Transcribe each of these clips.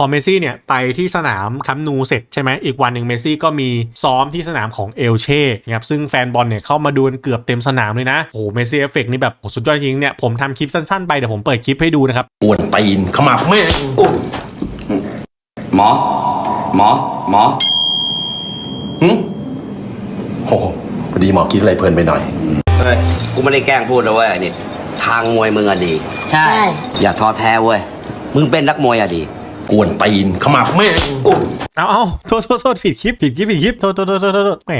พอเมสซี่เนี่ยไปที่สนามคัมป์นูเสร็จใช่ไหมอีกวันหนึ่งเมสซี่ก็มีซ้อมที่สนามของเอลเช่นะครับซึ่งแฟนบอลเนี่ยเข้ามาดูกันเกือบเต็มสนามเลยนะโอ้โหเมสซี่เอฟเฟกต์นี่แบบโอ้โหสุดยอดจริงๆเนี่ยผมทำคลิปสั้นๆไปเดี๋ยวผมเปิดคลิปให้ดูนะครับปวนตีนขมับแม่งหมอ หมอ หมอหึโอ้โหพอดีหมอคิดอะไรเพลินไปหน่อยเฮ้ยกูไม่ได้แกล้งพูดนะเว้ยไอ้นี่ทางมวยมึงอะดี ใช่ อย่าท้อแท้เว้ย มึงเป็นนักมวยอะดี กวนตีนขมับแม่งเอาเอาโทษโทษโทษผิดคลิปผิดคลิปผิดคลิปโทษโทษโทษโทษแหม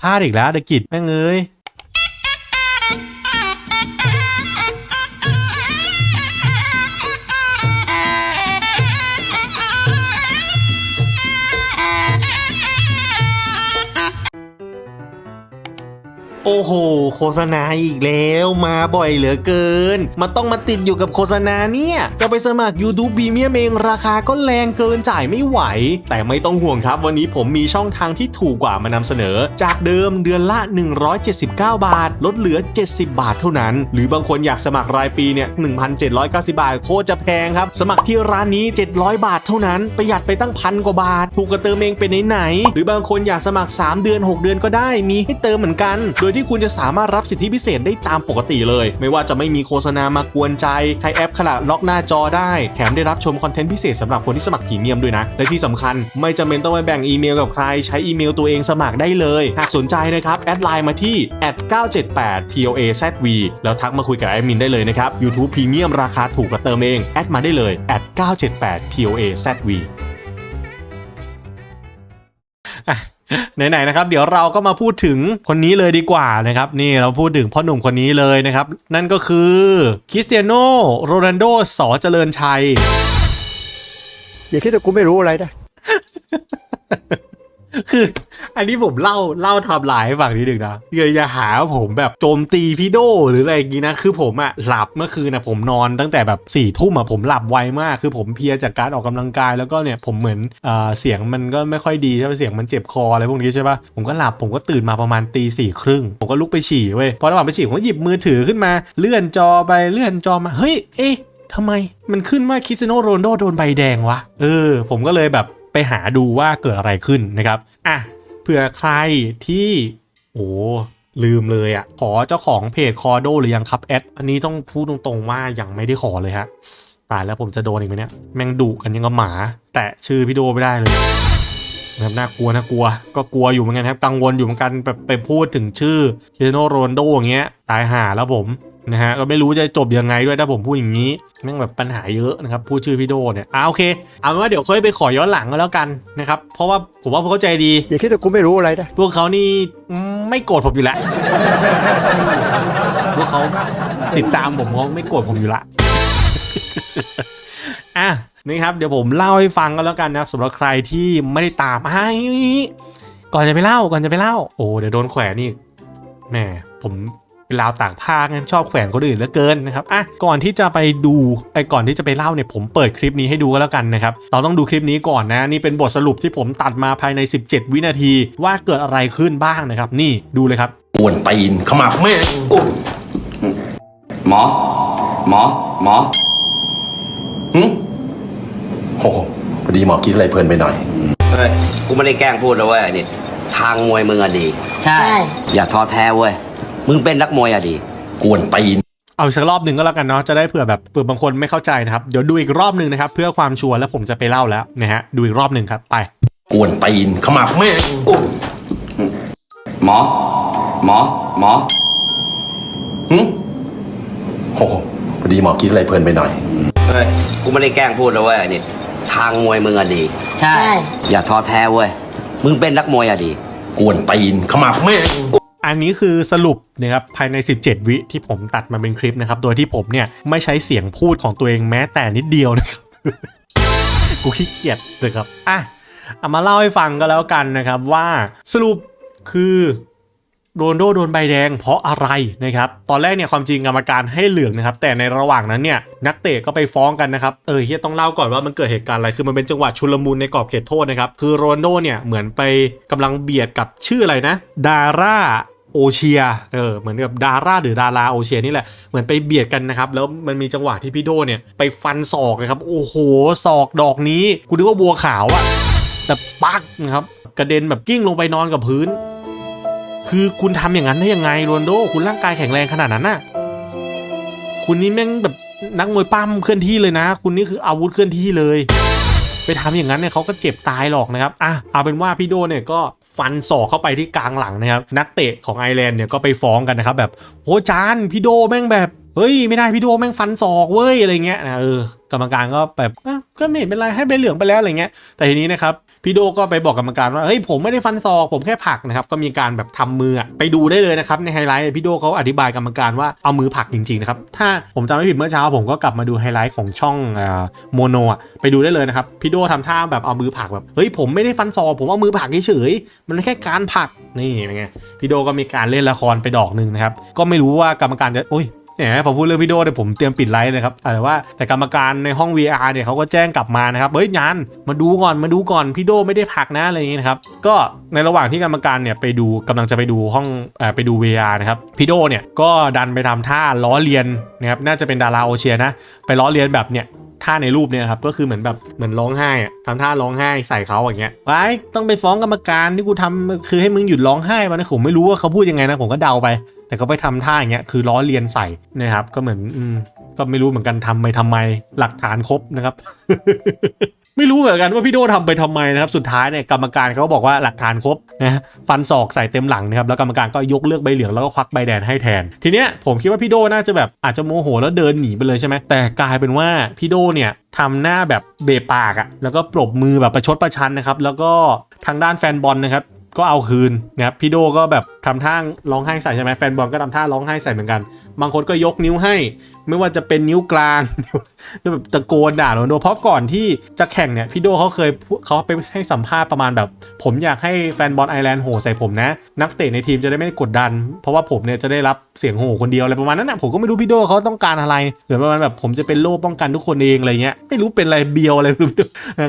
พลาดอีกแล้วเดกิจแม่งเอ้ย อ้โห โฆษณาอีกแล้วมาบ่อยเหลือเกินมันต้องมาติดอยู่กับโฆษณาเนี่ย จะไปสมัคร YouTube Premium เองราคาก็แรงเกินจ่ายไม่ไหว แต่ไม่ต้องห่วงครับวันนี้ผมมีช่องทางที่ถูกกว่ามานำเสนอ จากเดิมเดือนละ 179 บาท ลดเหลือ 70 บาทเท่านั้น หรือบางคนอยากสมัครรายปีเนี่ย 1,790 บาทโคตรจะแพงครับ สมัครที่ร้านนี้ 700 บาทเท่านั้น ประหยัดไปตั้งพันกว่าบาท ถูกกว่าเติมเองเป็นไหน หรือบางคนอยากสมัคร 3 เดือน 6 เดือนก็ได้มีให้เติมเหมือนกัน โดยที่ที่คุณจะสามารถรับสิทธิพิเศษได้ตามปกติเลย ไม่ว่าจะไม่มีโฆษณามากวนใจใช้แอปขนาดล็อกหน้าจอได้ แถมได้รับชมคอนเทนต์พิเศษสำหรับคนที่สมัครพรีเมียมด้วยนะ และที่สำคัญไม่จำเป็นต้องไปแบ่งอีเมลกับใคร ใช้อีเมลตัวเองสมัครได้เลย หากสนใจนะครับ แอดไลน์มาที่ @978 poazv แล้วทักมาคุยกับแอดมินได้เลยนะครับ YouTube Premium ราคาถูกกว่าเติมเอง แอดมาได้เลย @978 poazv อะ ไหนๆนะครับ เดี๋ยวเราก็มาพูดถึงคนนี้เลยดีกว่านะครับ นี่เราพูดถึงพ่อหนุ่มคนนี้เลยนะครับ นั่นก็คือคริสเตียโนโรนัลโดสอเจริญชัย อย่าคิดว่ากูไม่รู้อะไรนะ คือ อันนี้ผมเล่าเล่าไทำลายให้ฟังนิดนึงนะอย่าอย่าหาว่าผมแบบโจมตีพี่โดหรืออะไรอย่างงี้นะ คือผมอะหลับเมื่อคืนอะผมนอนตั้งแต่แบบสี่ทุ่มอะผมหลับไวมาก คือผมเพลียจากการออกกำลังกายแล้วก็เนี่ยผมเหมือนเอ่อเสียงมันก็ไม่ค่อยดีใช่ไหมเสียงมันเจ็บคออะไรพวกนี้ใช่ปะผมก็หลับผมก็ตื่นมาประมาณตีสี่ครึ่งผมก็ลุกไปฉี่เว้ยพอระหว่างไปฉี่ผมก็หยิบมือถือขึ้นมา เลื่อนจอไปเลื่อนจอมาเฮ้ยเอ๊ะทำไมมันขึ้นว่าคริสเตียโนโรนโดโดนใบแดงวะ เออ ผมก็เลยแบบ ไปหาดูว่าเกิดอะไรขึ้นนะครับอะเผื่อใครที่โอ้ลืมเลยอะ่ะ ขอเจ้าของเพจคอโดหรือยังครับแอดอันนี้ต้องพูดตรงๆว่ายังไม่ได้ขอเลยฮะตายแล้วผมจะโดนอีกไหมเนี่ยแม่งดุกันยังกับหมา แตะชื่อพี่โดไม่ได้เลยนะครับน่ากลัวน่ากลัว ก็กลัวอยู่เหมือนกันครับกังวลอยู่เหมือนกันแบบไปพูดถึงชื่อเชโนโรนโดอย่างเงี้ยตายห่าแล้วผม นะฮะก็ไม่รู้จะจบยังไงด้วยถ้าผมพูดอย่างนี้แม่งแบบปัญหาเยอะนะครับพูดชื่อพี่โดเนี่ยอ่าโอเคเอาเป็นว่าเดี๋ยวค่อยไปขอย้อนหลังก็แล้วกันนะครับเพราะว่าผมว่าพวกเขาใจดี อย่าคิดว่ากูไม่รู้อะไรนะพวกเขานี่ไม่โกรธผมอยู่แล้วพวกเขาติดตามผมเขาไม่โกรธผมอยู่ละอะนี่ครับเดี๋ยวผมเล่าให้ฟังก็แล้วกันนะครับสำหรับใครที่ไม่ได้ตามอะก่อนจะไปเล่าก่อนจะไปเล่า โอ้เดี๋ยวโดนแขวนนี่แหมผม เป็นราวตากผ้าไงชอบแขวนคนอื่นเหลือเกินนะครับอะก่อนที่จะไปดูไอ้ก่อนที่จะไปเล่าเนี่ยผมเปิดคลิปนี้ให้ดูก็แล้วกันนะครับเราต้องดูคลิปนี้ก่อนนะนี่เป็นบทสรุปที่ผมตัดมาภายใน 17 วินาที ว่าเกิดอะไรขึ้นบ้างนะครับ นี่ดูเลยครับกวนตีนขมับแม่งหมอ หมอ หมอหึโอ้โหพอดีหมอคิดอะไรเพลินไปหน่อย เฮ้ย กูไม่ได้แกล้งพูดนะเว้ยไอ้นี่ ทางมวยมึงอะดี ใช่ อย่าท้อแท้เว้ย มึงเป็นนักมวยอะดี กวนตีน เอาอีกสักรอบหนึ่งก็แล้วกันเนาะจะได้เผื่อแบบเผื่อบางคนไม่เข้าใจนะครับ เดี๋ยวดูอีกรอบหนึ่งนะครับ เพื่อความชัวร์แล้วผมจะไปเล่าแล้วนะฮะดูอีกรอบหนึ่งครับไป กวนตีนขมับแม่งหมอ หมอ หมอหึโอ้โหพอดีหมอคิดอะไรเพลินไปหน่อย เฮ้ย กูไม่ได้แกล้งพูดนะเว้ยไอ้นี่ ทางมวยมึงอะดี ใช่ อย่าท้อแท้เว้ย มึงเป็นนักมวยอะดี กวนตีนขมับแม่งอั อันนี้คือสรุปนะครับภายใน 17 วิที่ผมตัดมาเป็นคลิปนะครับ โดยที่ผมเนี่ยไม่ใช้เสียงพูดของตัวเองแม้แต่นิดเดียวนะครับกูขี้เกียจนะครับอะเอามาเล่าให้ฟังก็แล้วกันนะครับว่าสรุปคือโรนโดโดนใบแดงเพราะอะไรนะครับ ตอนแรกเนี่ยความจริงกรรมการให้เหลืองนะครับ แต่ในระหว่างนั้นเนี่ยนักเตะก็ไปฟ้องกันนะครับ เออเฮียต้องเล่าก่อนว่ามันเกิดเหตุการณ์อะไร คือมันเป็นจังหวะชุลมุนในกรอบเขตโทษนะครับ คือโรนโดเนี่ยเหมือนไปกำลังเบียดกับชื่ออะไรนะ ดาร่า โอเชียเออเหมือนกับดาราหรือดาราโอเชียนี่แหละเหมือนไปเบียดกันนะครับ แล้วมันมีจังหวะที่พี่โดเนี่ยไปฟันศอกนะครับ โอ้โหศอกดอกนี้กูนึกว่าบัวขาวอะแต่ปักนะครับกระเด็นแบบกิ้งลงไปนอนกับพื้น คือคุณทำอย่างนั้นได้ยังไงโรนโด คุณร่างกายแข็งแรงขนาดนั้นน่ะคุณนี่แม่งแบบนักมวยปั้มเคลื่อนที่เลยนะ คุณนี่คืออาวุธเคลื่อนที่เลย ไปทำอย่างนั้นเนี่ยเขาก็เจ็บตายหรอกนะครับอะเอาเป็นว่าพี่โดเนี่ยก็ ฟันศอกเข้าไปที่กลางหลังนะครับ นักเตะของไอร์แลนด์เนี่ยก็ไปฟ้องกันนะครับแบบโหจานพี่โดแม่งแบบเฮ้ยไม่ได้พี่โดแม่งฟันศอกเว้ยอะไรเงี้ยนะเออกรรมการก็แบบก็ไม่เห็นเป็นไรให้ใบเหลืองไปแล้วอะไรเงี้ยแต่ทีนี้นะครับ พี่โดก็ไปบอกกรรมการว่าเฮ้ยผมไม่ได้ฟันศอกผมแค่ผักนะครับก็มีการแบบทำมือไปดูได้เลยนะครับในไฮไลท์พี่โดเขาอธิบายกรรมการว่าเอามือผักจริงๆนะครับถ้าผมจำไม่ผิดเมื่อเช้าผมก็กลับมาดูไฮไลท์ของช่องโมโนอะไปดูได้เลยนะครับพี่โดทำท่าแบบเอามือผักแบบเฮ้ยผมไม่ได้ฟันศอกผมเอามือผักเฉยๆมันแค่การผักนี่เป็นไงพี่โดก็มีการเล่นละครไปดอกหนึ่งนะครับก็ไม่รู้ว่ากรรมการจะโอ้ย นี่ยพอพูดเรื่องพี่โดเนี่ยผมเตรียมปิดไลฟ์เลยครับแต่ว่าแต่กรรมการในห้อง VR เนี่ยเขาก็แจ้งกลับมานะครับเฮ้ยยันมาดูก่อนมาดูก่อนพี่โดไม่ได้ผักนะอะไรอย่างงี้นะครับก็ในระหว่างที่กรรมการเนี่ยไปดูกำลังจะไปดูห้องอไปดู VR นะครับพี่โดเนี่ยก็ดันไปทำท่าล้อเลียนนะครับน่าจะเป็นดาราโอเชียนะไปล้อเลียนแบบเนี่ย ท่าในรูปเนี่ยครับก็คือเหมือนแบบเหมือนร้องไห้อะทำท่าร้องไห้ใส่เขาอย่างเงี้ยไว้ต้องไปฟ้องกรรมการที่กูทำคือให้มึงหยุดร้องไห้มานะผมไม่รู้ว่าเขาพูดยังไงนะผมก็เดาไป แต่เขาไปทำท่าอย่างเงี้ยคือล้อเลียนใส่นะครับก็เหมือนอืมก็ไม่รู้เหมือนกันทำไปทำไมหลักฐานครบนะครับ ไม่รู้เหมือนกันว่าพี่โดทำไปทำไมนะครับสุดท้ายเนี่ยกรรมการเขาบอกว่าหลักฐานครบนะฟันศอกใส่เต็มหลังนะครับแล้วกรรมการก็ยกเลิกใบเหลืองแล้วก็ควักใบแดงให้แทน ทีเนี้ยผมคิดว่าพี่โดน่าจะแบบอาจจะโมโหแล้วเดินหนีไปเลยใช่ไหมแต่กลายเป็นว่าพี่โดเนี่ยทำหน้าแบบเบปากอะแล้วก็ปรบมือแบบประชดประชันนะครับแล้วก็ทางด้านแฟนบอลนะครับก็เอาคืนนะครับพี่โดก็แบบทำท่าร้องไห้ใส่ใช่ไหมแฟนบอลก็ทำท่าร้องไห้ใส่เหมือนกัน บางคนก็ยกนิ้วให้ ไม่ว่าจะเป็นนิ้วกลางก็แบบตะโกนด่าโรนโด เพราะก่อนที่จะแข่งเนี่ยพี่โดเขาเคยเขาไปให้สัมภาษณ์ประมาณแบบ ผมอยากให้แฟนบอลไอร์แลนด์โห่ใส่ผมนะ นักเตะในทีมจะได้ไม่กดดัน เพราะว่าผมเนี่ยจะได้รับเสียงโห่คนเดียวอะไรประมาณนั้นนะผมก็ไม่รู้พี่โดเขาต้องการอะไรหรือประมาณแบบผมจะเป็นโล่ป้องกันทุกคนเองอะไรเงี้ยไม่รู้เป็นอะไรเบียวอะไรไม่รู้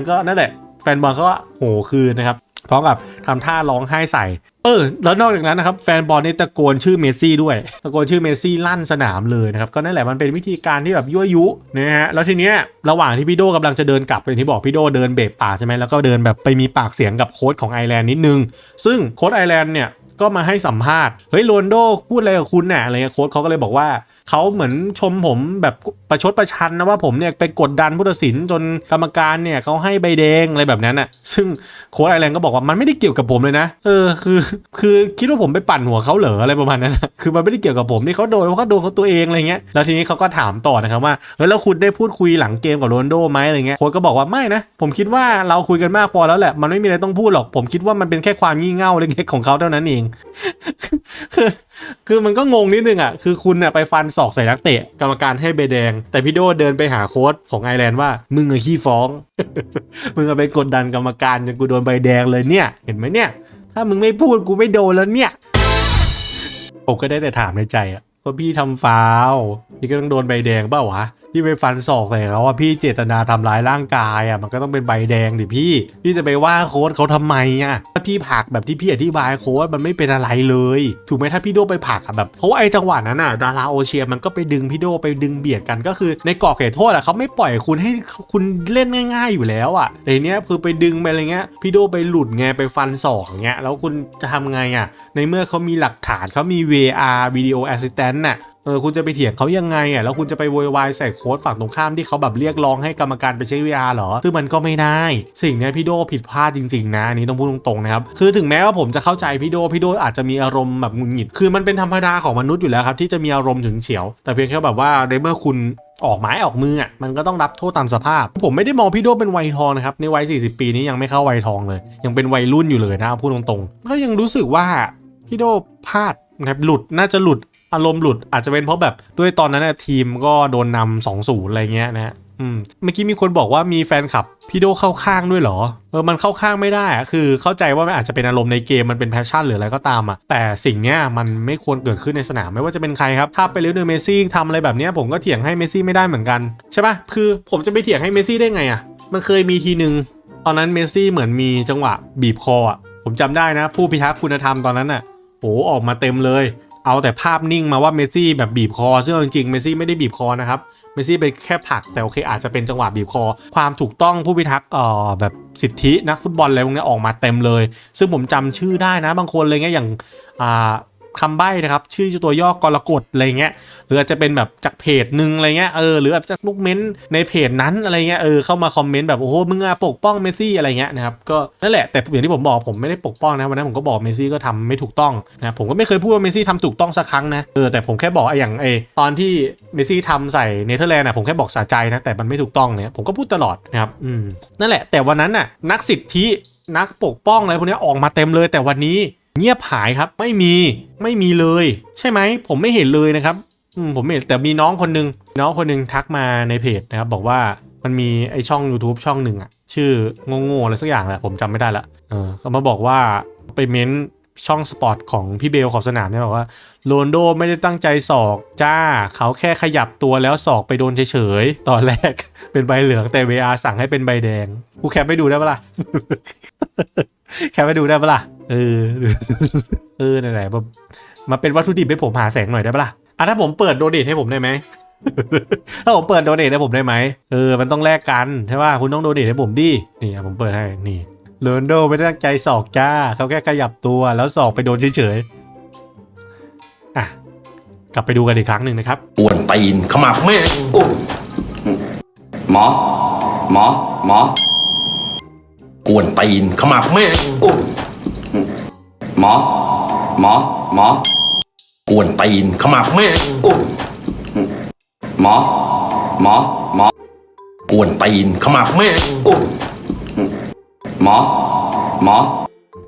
ก็นั่นแหละแฟนบอลเขาก็โห่คืนนะครับ พร้อมกับทำท่าร้องไห้ใส่ เออ แล้วนอกจากนั้นนะครับ แฟนบอลนี่ตะโกนชื่อเมสซี่ด้วย ตะโกนชื่อเมสซี่ลั่นสนามเลยนะครับ ก็นั่นแหละมันเป็นวิธีการที่แบบยั่วยุนะฮะ แล้วทีเนี้ยระหว่างที่พี่โดกำลังจะเดินกลับอย่างที่บอกพี่โดเดินเบรกปากใช่ไหมแล้วก็เดินแบบไปมีปากเสียงกับโค้ชของไอร์แลนด์นิดนึง ซึ่งโค้ชไอร์แลนด์เนี่ย ก็มาให้สัมภาษณ์ เฮ้ยโรนโดพูดอะไรกับคุณน่ะอะไรเงี้ยโค้ชเขาก็เลยบอกว่าเขาเหมือนชมผมแบบประชดประชันนะว่าผมเนี่ยไปกดดันผู้ตัดสินจนกรรมการเนี่ยเขาให้ใบแดงอะไรแบบนั้นน่ะ ซึ่งโค้ชไอร์แลนด์ก็บอกว่ามันไม่ได้เกี่ยวกับผมเลยนะ เออคือ คือคิดว่าผมไปปั่นหัวเขาเหรออะไรประมาณนั้นคือมันไม่ได้เกี่ยวกับผมนี่เขาโดนเพราะเขาโดนเขาตัวเองอะไรเงี้ยแล้วทีนี้เขาก็ถามต่อนะครับว่าเฮ้ยแล้วคุณได้พูดคุยหลังเกมกับโรนโดไหมอะไรเงี้ยโค้ชก็บอกว่าไม่นะ ผมคิดว่าเราคุยกันมากพอแล้วแหละมันไม่มีอะไรต้องพูดหรอกผมคิดว่ามันเป็นแค่ความงี่เง่าเล็กๆของเขาเท่านั้นเองคือคือมันก็งงนิดนึงอะ คือคุณเนี่ยไปฟันศอกใส่นักเตะ กรรมการให้ใบแดง แต่พี่โดเดินไปหาโค้ชของไอร์แลนด์ว่า มึงอะขี้ฟ้อง มึงอะไปกดดันกรรมการจนกูโดนใบแดงเลยเนี่ย เห็นไหมเนี่ย ถ้ามึงไม่พูดกูไม่โดนแล้วเนี่ย ผมก็ได้แต่ถามในใจอะ ว่าพี่ทำฟาวพี่ก็ต้องโดนใบแดงเปล่าวะพี่ไปฟันศอกใส่เขาว่าพี่เจตนาทำร้ายร่างกายอะมันก็ต้องเป็นใบแดงดิพี่ พี่จะไปว่าโค้ดเขาทำไมอะถ้าพี่ผักแบบที่พี่อธิบายโค้ดมันไม่เป็นอะไรเลย ถูกไหมถ้าพี่โดไปผักอะแบบเพราะว่าไอ้จังหวะนั้นอะดาราโอเชียมันก็ไปดึงพี่โดไปดึงเบียดกันก็คือ ในกรอบเขตโทษอะเขาไม่ปล่อยคุณให้คุณเล่นง่าย ๆอยู่แล้วอะแต่เนี้ยคือไปดึงไปอะไรเงี้ยพี่โดไปหลุดไงไปฟันศอกอย่างเงี้ยแล้วคุณจะทำไงอะในเมื่อเขามีหลักฐานเขามี VR Video Assistant น่ะเออคุณจะไปเถียงเขายังไงอะแล้วคุณจะไปโวยวายใส่โค้ดฝั่งตรงข้ามที่เขาแบบเรียกร้องให้กรรมการไปใช้ VR เหรอซึ่งมันก็ไม่ได้ สิ่งนี้พี่โดผิดพลาดจริงๆนะนี้ต้องพูดตรงๆนะครับคือถึงแม้ว่าผมจะเข้าใจพี่โดพี่โดอาจจะมีอารมณ์แบบงุดหงิดคือมันเป็นธรรมดาของมนุษย์อยู่แล้วครับที่จะมีอารมณ์ฉุนเฉียว แต่เพียงแค่แบบว่าในเมื่อคุณออกไม้ออกมืออะมันก็ต้องรับโทษตามสภาพ ผมไม่ได้มองพี่โดเป็นวัยทองนะครับในวัย 40 ปีนี้ยังไม่เข้าวัยทองเลย ยังเป็นวัยรุ่นอยู่เลยนะพูดตรงๆก็ยังรู้สึกว่าพี่โดพลาดนะครับหลุดน่าจะหลุด อารมณ์หลุดอาจจะเป็นเพราะแบบด้วยตอนนั้นนะทีมก็โดนนำสองศูนย์อะไรเงี้ยนะอืมเมื่อกี้มีคนบอกว่ามีแฟนคลับพี่โดเข้าข้างด้วยเหรอเออมันเข้าข้างไม่ได้อะคือเข้าใจว่ามันอาจจะเป็นอารมณ์ในเกมมันเป็นแพชชั่นหรืออะไรก็ตามอะแต่สิ่งเนี้ยมันไม่ควรเกิดขึ้นในสนามไม่ว่าจะเป็นใครครับ ถ้าไปเลี้ยวเดอเมซี่ทำอะไรแบบเนี้ยผมก็เถียงให้เมซี่ไม่ได้เหมือนกันใช่ปะคือผมจะไปเถียงให้เมซี่ได้ไงอะมันเคยมีทีหนึ่งตอนนั้นเมซี่เหมือนมีจังหวะบีบคออะผมจำได้นะ ผู้พิทักษ์คุณธรรมตอนนั้นอะโอ้ออกมาเต็มเลย เอาแต่ภาพนิ่งมาว่าเมซี่แบบบีบคอซึ่งจริงๆเมซี่ไม่ได้บีบคอนะครับเมซี่เป็นแค่ผลักแต่โอเคอาจจะเป็นจังหวะบีบคอ ความถูกต้องผู้พิทักษ์เอ่อแบบสิทธินักฟุตบอลอะไรพวกนี้ออกมาเต็มเลย ซึ่งผมจำชื่อได้นะบางคนเลยเงี้ยอย่างอ่า คำใบ้นะครับ ชื่อตัวย่อกรกฎอะไรเงี้ยหรืออาจจะเป็นแบบจากเพจหนึ่งอะไรเงี้ยเออหรือแบบจากลูกเม้นในเพจนั้นอะไรเงี้ยเออเข้ามาคอมเมนต์แบบโอ้โหมึงอะปกป้องเมซี่อะไรเงี้ยนะครับก็นั่นแหละแต่อย่างที่ผมบอกผมไม่ได้ปกป้องนะวันนั้นผมก็บอกเมซี่ก็ทำไม่ถูกต้องนะผมก็ไม่เคยพูดว่าเมซี่ทำถูกต้องสักครั้งนะเออแต่ผมแค่บอกไอ้อย่างไอ้ตอนที่เมซี่ทำใส่เนเธอร์แลนด์นะผมแค่บอกสะใจนะแต่มันไม่ถูกต้องเนี่ยผมก็พูดตลอดนะครับอืมนั่นแหละแต่วันนั้นน่ะนักสิทธินักปกป้องอะไรพวกนี้ออกมาเต็มเลยแต่วันนี้ เงียบหายครับไม่มีไม่มีเลย ใช่ไหมผมไม่เห็นเลยนะครับผมเห็นแต่มีน้องคนนึง น้องคนนึงทักมาในเพจนะครับ บอกว่ามันมีไอช่อง YouTube ช่องหนึ่งอะชื่อโง่ๆอะไรสักอย่างแหละผมจำไม่ได้ละเออเขามาบอกว่าไปเม้นช่องสปอร์ตของพี่เบลขอบสนามเนี่ยบอกว่าโรนโดไม่ได้ตั้งใจศอกจ้า เขาแค่ขยับตัวแล้วศอกไปโดนเฉยๆ ตอนแรกเป็นใบเหลืองแต่ VR สั่งให้เป็นใบแดง กูแคปไปดูได้ปะล่ะ แคปไปดูได้ปะล่ะ เออ เออไหนๆแบบมาเป็นวัตถุดิบให้ผมหาแสงหน่อยได้ปะล่ะอะถ้าผมเปิดโดเนทให้ผมได้ไหมถ้าผมเปิดโดเนทให้ผมได้ไหมเออ มันต้องแลกกันใช่ป่ะคุณต้องโดเนทให้ผมดิ นี่ผมเปิดให้ นี่โรนโดไม่ได้ตั้งใจศอกจ้า เขาแค่ขยับตัวแล้วศอกไปโดนเฉยๆ อะ กลับไปดูกันอีกครั้งหนึ่งนะครับอ้วนตีนขมับแม่งหมอ หมอ หมอ กวนตีนขมับแม่งหมอ หมอ หมอกวนตีนขมับแม่งหมอ หมอ หมอกวนตีนขมับแม่งหมอ หมอ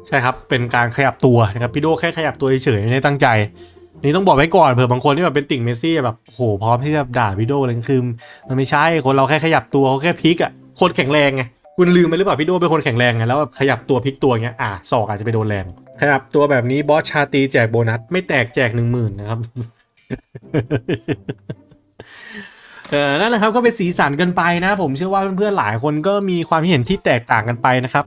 ใช่ครับเป็นการขยับตัวนะครับพี่โดแค่ขยับตัวเฉยๆไม่ได้ตั้งใจ นี่ต้องบอกไว้ก่อนเผื่อบางคนที่แบบเป็นติ่งเมสซี่แบบโหพร้อมที่จะด่าพี่โดเลยคือมันไม่ใช่คนเราแค่ขยับตัวเขาแค่พลิกอะคนแข็งแรงไง คุณลืมไปหรือเปล่าพี่โดเป็นคนแข็งแรงไงแล้วแบบขยับตัวพลิกตัวเงี้ยอะศอกอาจจะไปโดนแรง ขยับตัวแบบนี้บอสชาตรีแจกโบนัส ไม่แตกแจกหนึ่งหมื่นนะครับเออนั่นแหละครับก็เป็นสีสันกันไปนะ ผมเชื่อว่าเพื่อนๆหลายคนก็มีความเห็นที่แตกต่างกันไปนะครับ